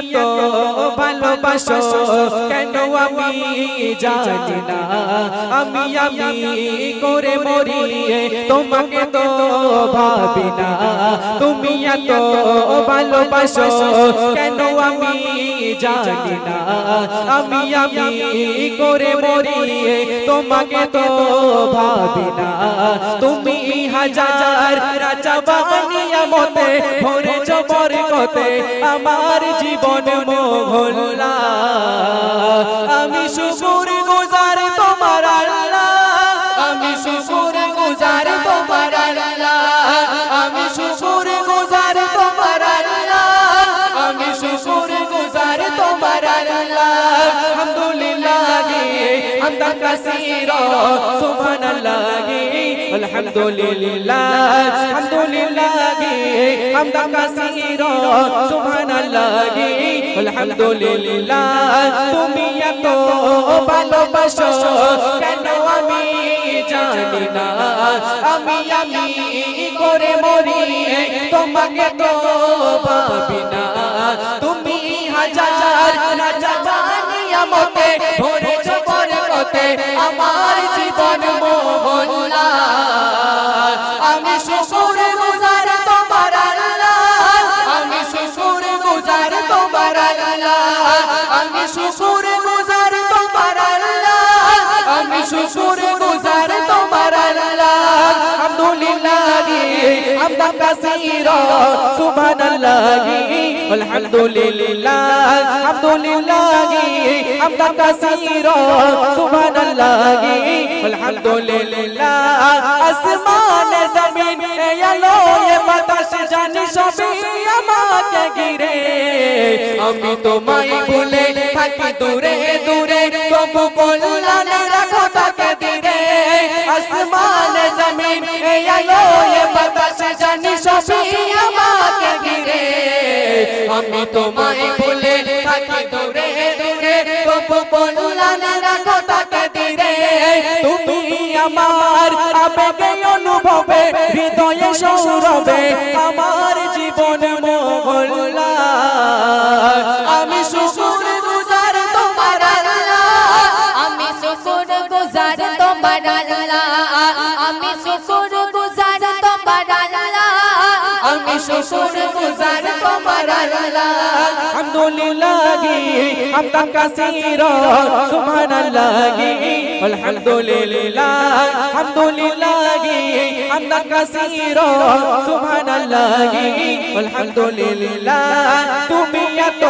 এত ভালোবাসো কেন আমি জানি না আমি আমি করে মরি তোমাকে তো ভাবি না তুমি এত ভালোবাসো কেন আমি জানি না আমি আমি করে মরি তোমাকে তো ভাবি না তুমি হাজার রাজা বানিয়া মতে ভরে জবর কতে আমার জীবন মোহল্লা। আমি শুকুর গুজার তোমার আমি শুকুর গুজার তোমার আমি শুকুর গুজার তোমার আমি শুকুর গুজার তোমার আলহামদুলিল্লাহ সুবহানাল্লাহ, আলহামদুলিল্লাহ আলহামদুলিল্লাহ। হামদান কাসীরা সুবহানাল্লাহ আলহামদুলিল্লাহ তুমি এত ভালোবাসো কেন আমি জানি না আমি আমি করে মরি তোমাকে তো পাবি না তুমি হাজার রাজা বানিয়া মতে ভরে জবর কতে আমার আমি শুকুর গুজার তোমার আল্লাহ। আমি শুকুর গুজার তোমার আল্লাহ। আলহামদুলিল্লাহ হামদান কাসীরা, সুবহানাল্লাহ, আলহামদুলিল্লাহ। আলহামদুলিল্লাহ হামদান কাসীরা, সুবহানাল্লাহ, আলহামদুলিল্লাহ। আসমান, জমিন আমি তোমায় ভুলে থাকি দূরে দূরে তবু কল্যাণে রাখো তাকে দিরে আসমান জমিন এলো এ বাতাস জানি সবই আমাকে ঘিরে আমি তোমায় ভুলে থাকি দূরে দূরে তবু কল্যাণে রাখো তাকে দিরে তুমি আমার আবেগে অনুভবে হৃদয়ে সৌরভে শুকুর গুজার তোমার আল্লাহ। আমি শুকুর গুজার তোমার আল্লাহ। আলহামদুলিল্লাহ হামদান কাসীরা সুবহানাল্লাহ। আলহামদুলিল্লাহ আলহামদুলিল্লাহ হামদান কাসীরা সুবহানাল্লাহ। আলহামদুলিল্লাহ, তুমি এত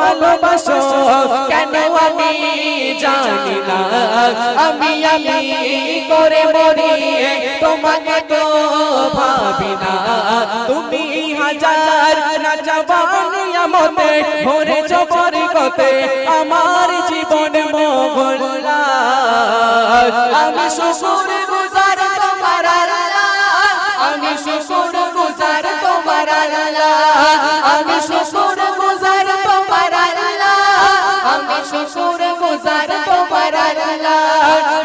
ভালোবাসো জানি না আমি আমি করে মরি তোমাকে তো ভাবি না। তুমি হাজার রাজা বানিয়া মতে ভরে জবর কতে আমার জীবন মোহল্লা আমি শুকুর গুজার তোমার আমি শুকুর গুজার তোমার আমি শুকুর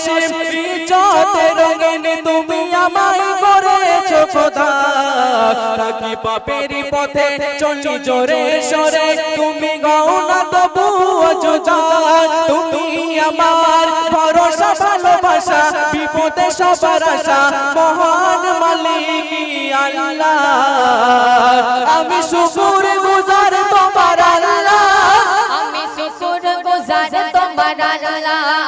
অসীম তুমি আমায় করেছ খোদা। থাকি পথে চলি জোরে সরে, তুমি ঘও না তবু তুমি আমার ভরসা, ভালোবাসা, বিপদে সবার আশা, মহান মালিক আল্লাহ। আমি শুকুর গুজার তোমার আল্লাহ। আমি শুকুর গুজার তোমার আল্লাহ।